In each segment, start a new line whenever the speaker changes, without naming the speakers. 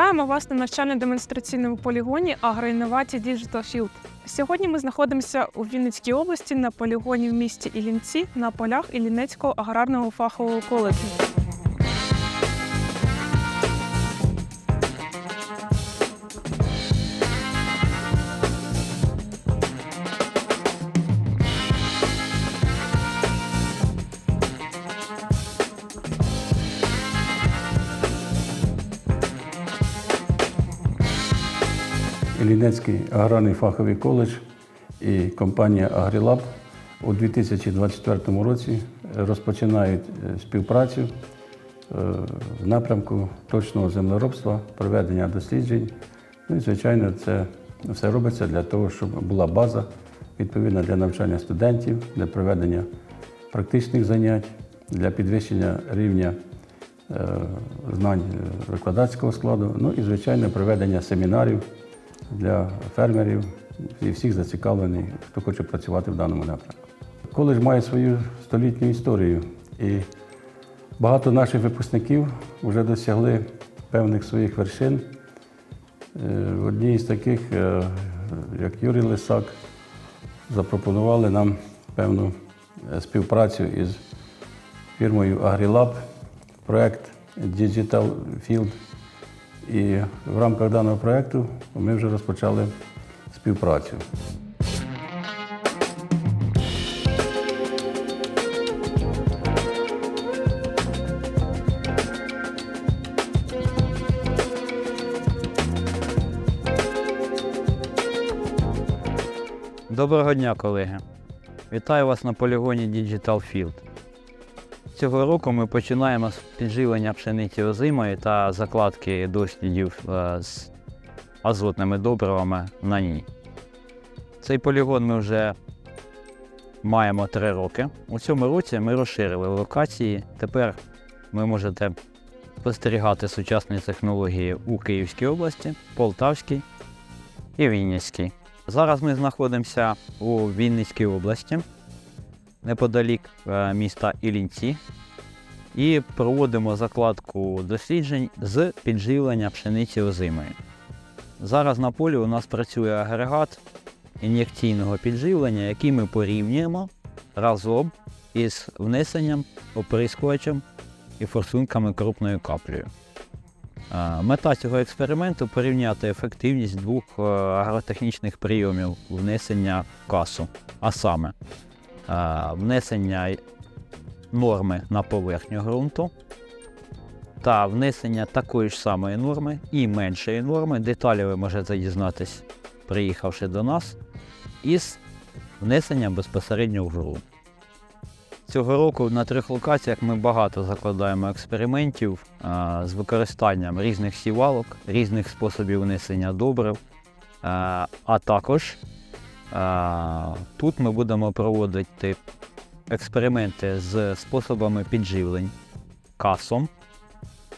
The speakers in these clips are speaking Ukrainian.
Вітаємо вас на навчально-демонстраційному полігоні агроінновації Digital Field. Сьогодні ми знаходимося у Вінницькій області на полігоні в місті Ілінці на полях Ілінецького аграрного фахового коледжу.
Іллінецький аграрний фаховий коледж і компанія Агрілаб у 2024 році розпочинають е, співпрацю е, в напрямку точного землеробства, проведення досліджень. Ну і, звичайно, це все робиться для того, щоб була база відповідна для навчання студентів, для проведення практичних занять, для підвищення рівня е, знань викладацького складу, ну і, звичайно, проведення семінарів для фермерів і всіх зацікавлених, хто хоче працювати в даному напрямку. Коледж має свою столітню історію, і багато наших випускників вже досягли певних своїх вершин. Е, Одній з таких, е, як Юрій Лисак, запропонували нам певну е, співпрацю із фірмою AgriLab, проект Digital Field. І в рамках даного проєкту ми вже розпочали співпрацю.
Доброго дня, колеги! Вітаю вас на полігоні Digital Field. Цього року ми починаємо з підживлення пшениці озимої та закладки дослідів е, з азотними добривами на ній. Цей полігон ми вже маємо 3 роки. У цьому році ми розширили локації. Тепер ви можете спостерігати сучасні технології у Київській області, Полтавській і Вінницькій. Зараз ми знаходимося у Вінницькій області, неподалік е, міста Ілінці, і проводимо закладку досліджень з підживлення пшениці озимої. Зараз на полі у нас працює агрегат ін'єкційного підживлення, який ми порівнюємо разом із внесенням оприскувачем і форсунками крупною каплею. Е, Мета цього експерименту порівняти ефективність двох е, агротехнічних прийомів внесення касу, а саме внесення норми на поверхню ґрунту та внесення такої ж самої норми і меншої норми. Деталі ви можете дізнатись, приїхавши до нас, із внесенням безпосередньо в ґрунт. Цього року на трьох локаціях ми багато закладаємо експериментів а, з використанням різних сівалок, різних способів внесення добрив. А, а також тут ми будемо проводити експерименти з способами підживлень касом.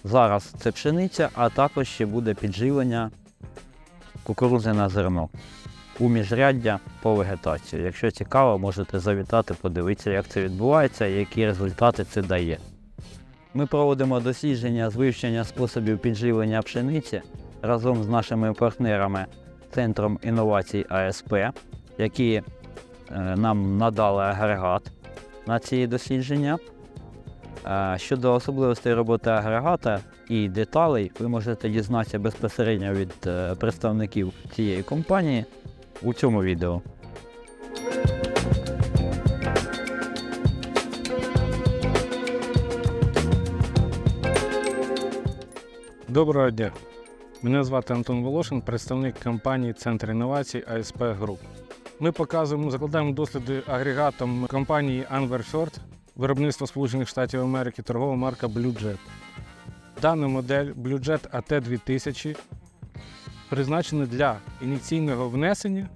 Зараз це пшениця, а також ще буде підживлення кукурудзи на зерно у міжряддя по вегетації. Якщо цікаво, можете завітати, подивитися, як це відбувається і які результати це дає. Ми проводимо дослідження з вивчення способів підживлення пшениці разом з нашими партнерами Центром інновацій АСП, які е, нам надали агрегат на ці дослідження. Е, Щодо особливостей роботи агрегата і деталей, ви можете дізнатися безпосередньо від е, представників цієї компанії у цьому відео.
Доброго дня. Мене звати Антон Волошин, представник компанії Центр інновацій АСП Груп. Ми показуємо, закладаємо досліди агрегатом компанії Anverford, виробництво Сполучених Штатів Америки, торгова марка BlueJet. Дана модель BlueJet AT2000 призначена для ін'єкційного внесення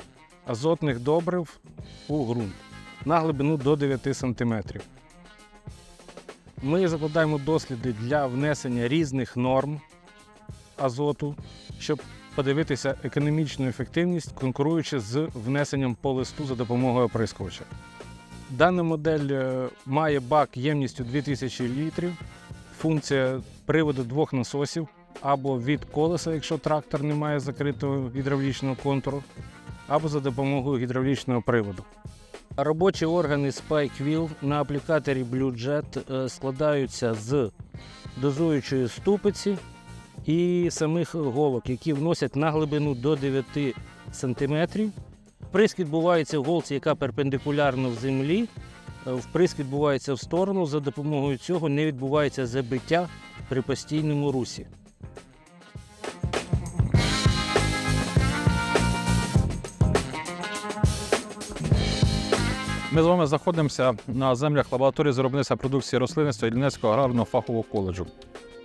азотних добрив у ґрунт на глибину до 9 см. Ми закладаємо досліди для внесення різних норм азоту, щоб подивитися економічну ефективність, конкуруючи з внесенням по листу за допомогою оприскувача. Дана модель е, має бак ємністю 2000 літрів, функція приводу двох насосів або від колеса, якщо трактор не має закритого гідравлічного контуру, або за допомогою гідравлічного приводу. Робочі органи Spike Wheel на аплікаторі Blue Jet е, складаються з дозуючої ступиці і самих голок, які вносять на глибину до 9 см. Вприск відбувається в голці, яка перпендикулярна в землі. Е, Вприск відбувається в сторону. За допомогою цього не відбувається забиття при постійному русі.
Ми з вами знаходимося на землях лабораторії з виробництва продукції рослинництва Іллінецького аграрного фахового коледжу.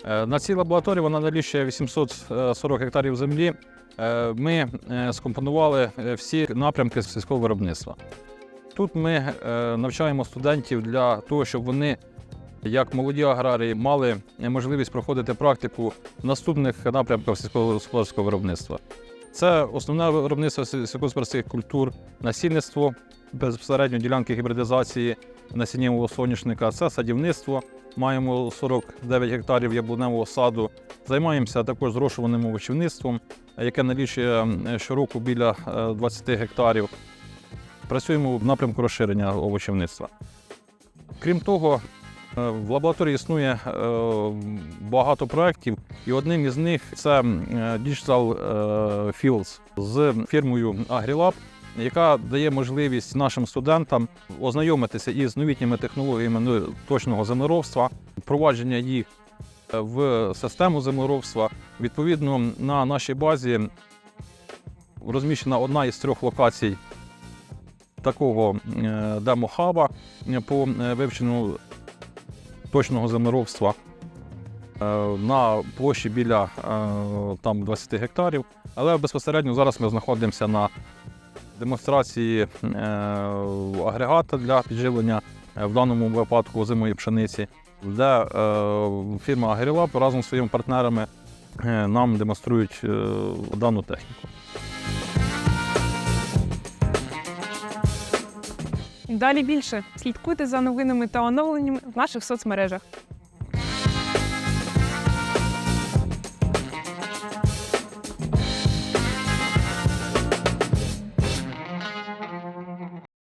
Е, На цій лабораторії вона налічує 840 гектарів землі. Е, Ми е, скомпонували е, всі напрямки сільського виробництва. Тут ми е, навчаємо студентів для того, щоб вони, як молоді аграрії, мали можливість проходити практику в наступних напрямках сільськогосподарського виробництва. Це основне виробництво сільськогосподарських культур, насільництво, безпосередньо ділянки гібридизації насіннєвого соняшника, це садівництво. Маємо 49 гектарів яблуневого саду. Займаємося також зрошуваним овочівництвом, яке налічує е, щороку біля е, 20 гектарів. Працюємо в напрямку розширення овочівництва. Крім того, е, в лабораторії існує е, багато проєктів, і одним із них це е, Digital е, Fields з фірмою AgriLab, яка дає можливість нашим студентам ознайомитися із новітніми технологіями ну, точного землеробства, впровадження їх е, в систему землеробства. Відповідно, на нашій базі розміщена одна із трьох локацій такого е, демо-хаба по е, вивченню точного землеробства на площі біля там 20 гектарів. Але безпосередньо зараз ми знаходимося на демонстрації е, агрегата для підживлення е, в даному випадку озимої пшениці, де е, фірма Агрілаб разом зі своїми партнерами нам демонструють дану техніку.
Далі більше слідкуйте за новинами та оновленнями в наших соцмережах.